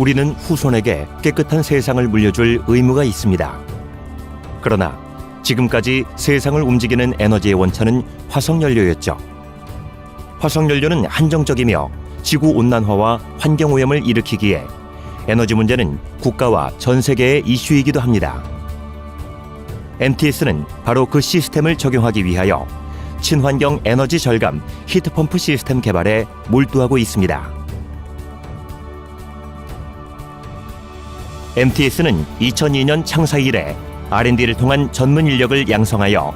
우리는 후손에게 깨끗한 세상을 물려줄 의무가 있습니다. 그러나 지금까지 세상을 움직이는 에너지의 원천은 화석연료였죠. 화석연료는 한정적이며 지구 온난화와 환경 오염을 일으키기에 에너지 문제는 국가와 전 세계의 이슈이기도 합니다. MTS는 바로 그 시스템을 적용하기 위하여 친환경 에너지 절감 히트펌프 시스템 개발에 몰두하고 있습니다. MTS는 2002년 창사 이래 R&D를 통한 전문 인력을 양성하여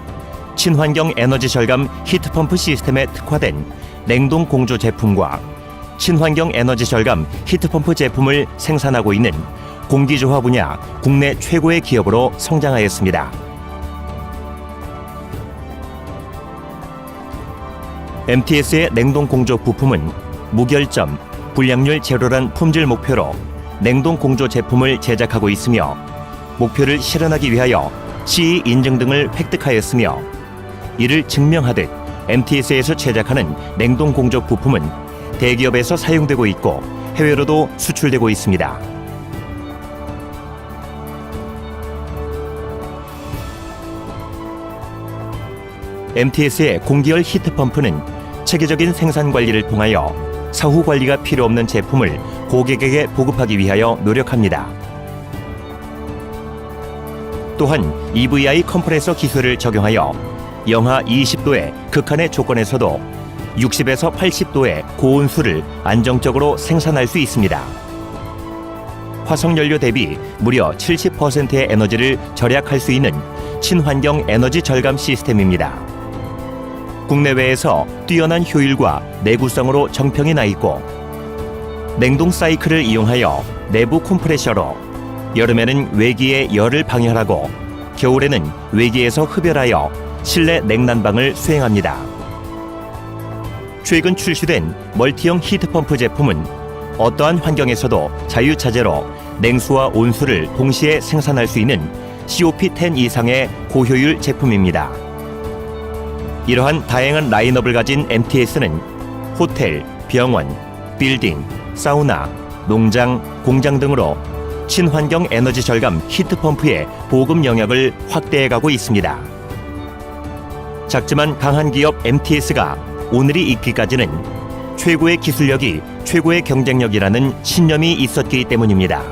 친환경 에너지 절감 히트펌프 시스템에 특화된 냉동 공조 제품과 친환경 에너지 절감 히트펌프 제품을 생산하고 있는 공기조화 분야 국내 최고의 기업으로 성장하였습니다. MTS의 냉동 공조 부품은 무결점, 불량률 제로란 품질 목표로 냉동 공조 제품을 제작하고 있으며 목표를 실현하기 위하여 CE 인증 등을 획득하였으며 이를 증명하듯 MTS에서 제작하는 냉동 공조 부품은 대기업에서 사용되고 있고 해외로도 수출되고 있습니다. MTS의 공기열 히트펌프는 체계적인 생산 관리를 통하여 사후 관리가 필요 없는 제품을 고객에게 보급하기 위하여 노력합니다. 또한 EVI 컴프레서 기술을 적용하여 영하 20도의 극한의 조건에서도 60에서 80도의 고온수를 안정적으로 생산할 수 있습니다. 화석연료 대비 무려 70%의 에너지를 절약할 수 있는 친환경 에너지 절감 시스템입니다. 국내외에서 뛰어난 효율과 내구성으로 정평이 나 있고 냉동 사이클을 이용하여 내부 컴프레셔로 여름에는 외기의 열을 방열하고 겨울에는 외기에서 흡열하여 실내 냉난방을 수행합니다. 최근 출시된 멀티형 히트펌프 제품은 어떠한 환경에서도 자유자재로 냉수와 온수를 동시에 생산할 수 있는 COP10 이상의 고효율 제품입니다. 이러한 다양한 라인업을 가진 MTS는 호텔, 병원, 빌딩, 사우나, 농장, 공장 등으로 친환경 에너지 절감 히트펌프의 보급 영역을 확대해 가고 있습니다. 작지만 강한 기업 MTS가 오늘이 있기까지는 최고의 기술력이 최고의 경쟁력이라는 신념이 있었기 때문입니다.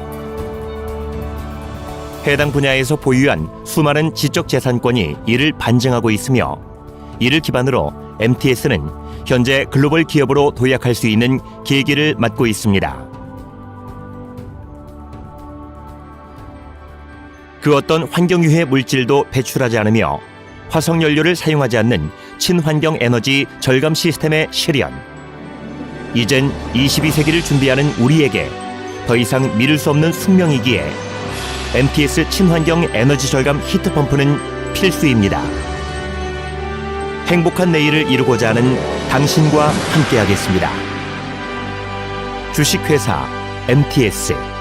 해당 분야에서 보유한 수많은 지적 재산권이 이를 반증하고 있으며 이를 기반으로 MTS는 현재 글로벌 기업으로 도약할 수 있는 계기를 맞고 있습니다. 그 어떤 환경유해 물질도 배출하지 않으며 화석연료를 사용하지 않는 친환경 에너지 절감 시스템의 실현. 이젠 22세기를 준비하는 우리에게 더 이상 미룰 수 없는 숙명이기에 MTS 친환경 에너지 절감 히트펌프는 필수입니다. 행복한 내일을 이루고자 하는 당신과 함께하겠습니다. 주식회사 MTS